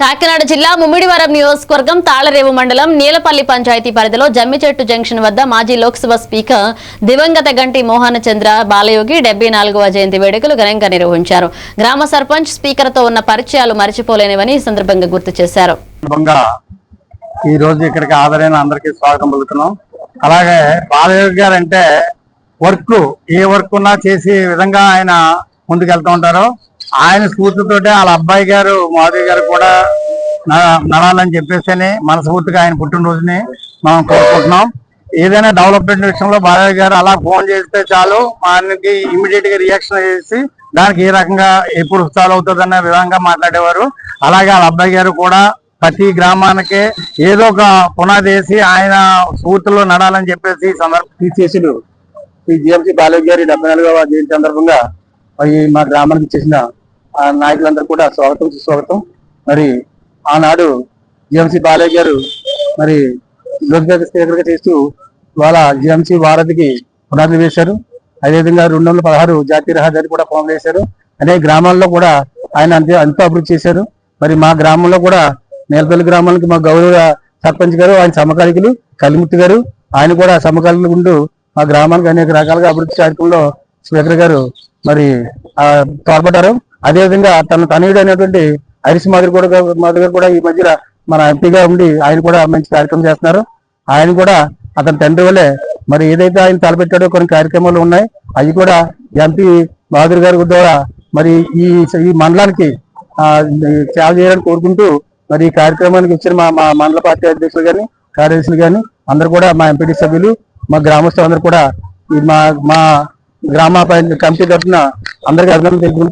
కాకినాడ జిల్లా ముమ్మిడివరం నియోజకవర్గం తాళరేవు మండలం నీలపల్లి పంచాయతీ పరిధిలో జమ్మిచెట్టు జంక్షన్ వద్ద మాజీ లోక్సభ స్పీకర్ దివంగత గంటి మోహన చంద్ర బాలయోగి డెబ్బై నాలుగవ జయంతి వేడుకలు ఘనంగా నిర్వహించారు. గ్రామ సర్పంచ్ స్పీకర్తో ఉన్న పరిచయాలు మరిచిపోలేనివని ఈ సందర్భంగా గుర్తు చేశారు. ఈ రోజు ఇక్కడికి ఆదరైన అందరికీ స్వాగతం పలుకుతున్నాం. అలాగే బాలయోగి గారు అంటే వర్క్ ఏ వర్క్ ఉన్నా చేసే విధంగా ఆయన ముందుకు వెళ్తూ ఉంటారు. ఆయన స్ఫూర్తితోటే వాళ్ళ అబ్బాయి గారు మాధవి గారు కూడా నడాలని చెప్పేసి మనస్ఫూర్తిగా ఆయన పుట్టినరోజుని మనం కోరుకుంటున్నాం. ఏదైనా డెవలప్మెంట్ విషయంలో బాలయ్య గారు అలా ఫోన్ చేస్తే చాలు ఆయనకి ఇమీడియట్గా రియాక్షన్ చేసి దానికి ఏ రకంగా ఎప్పుడు సాల్వ్ అవుతుంది అనే విధంగా మాట్లాడేవారు. అలాగే వాళ్ళ అబ్బాయి గారు కూడా ప్రతి గ్రామానికి ఏదో ఒక పునాది వేసి ఆయన స్ఫూర్తిలో నడాలని చెప్పేసి సందర్భం చేసిడు ఈ జిఎంసీ బాలయ్య గారి డెబ్బై నాలుగవ జయంతి సందర్భంగా మరి మా గ్రామానికి చేసిన నాయకులందరూ కూడా స్వాగతం సుస్వాగతం. మరి ఆనాడు జిఎంసి బాలయ్య గారు మరి లోక్సభ చేస్తూ ఇవాళ జిఎంసి వారధికి పునాదులు వేశారు అదేవిధంగా రెండు వందల పదహారు జాతీయ రహదారి కూడా ఫామ్ చేశారు. అనేక గ్రామాల్లో కూడా ఆయన అంతే ఎంతో అభివృద్ధి చేశారు. మరి మా గ్రామంలో కూడా నేలపల్లి గ్రామానికి మా గౌరవ సర్పంచ్ గారు ఆయన సమకాలికులు కలిముత్తి గారు ఆయన కూడా సమకాలికులు ఉంటూ మా గ్రామానికి అనేక రకాలుగా అభివృద్ధి కార్యక్రమంలో స్పీకర్ గారు మరి తోడ్పడ్డారు. అదేవిధంగా తన తనయుడు అనేటువంటి హరీష్ మాధురి కూడా మాధురి గారు కూడా ఈ మధ్య మన ఎంపీగా ఉండి ఆయన కూడా మంచి కార్యక్రమం చేస్తున్నారు. ఆయన కూడా అతని తండ్రి వల్లే మరి ఏదైతే ఆయన తలపెట్టాడో కొన్ని కార్యక్రమాలు ఉన్నాయి. అవి కూడా ఎంపీ మాధురి గారి ద్వారా మరి ఈ ఈ మండలానికి సేవ చేయాలని కోరుకుంటూ మరి ఈ కార్యక్రమానికి ఇచ్చిన మా మా మండల పార్టీ అధ్యక్షులు కానీ కార్యదర్శులు కానీ అందరూ కూడా మా ఎంపీటీ సభ్యులు మా గ్రామస్తులందరూ కూడా ఈ మా మా గ్రామ కమిటీ తరఫున అందరికీ అభినందన తెలుపుకుంటూ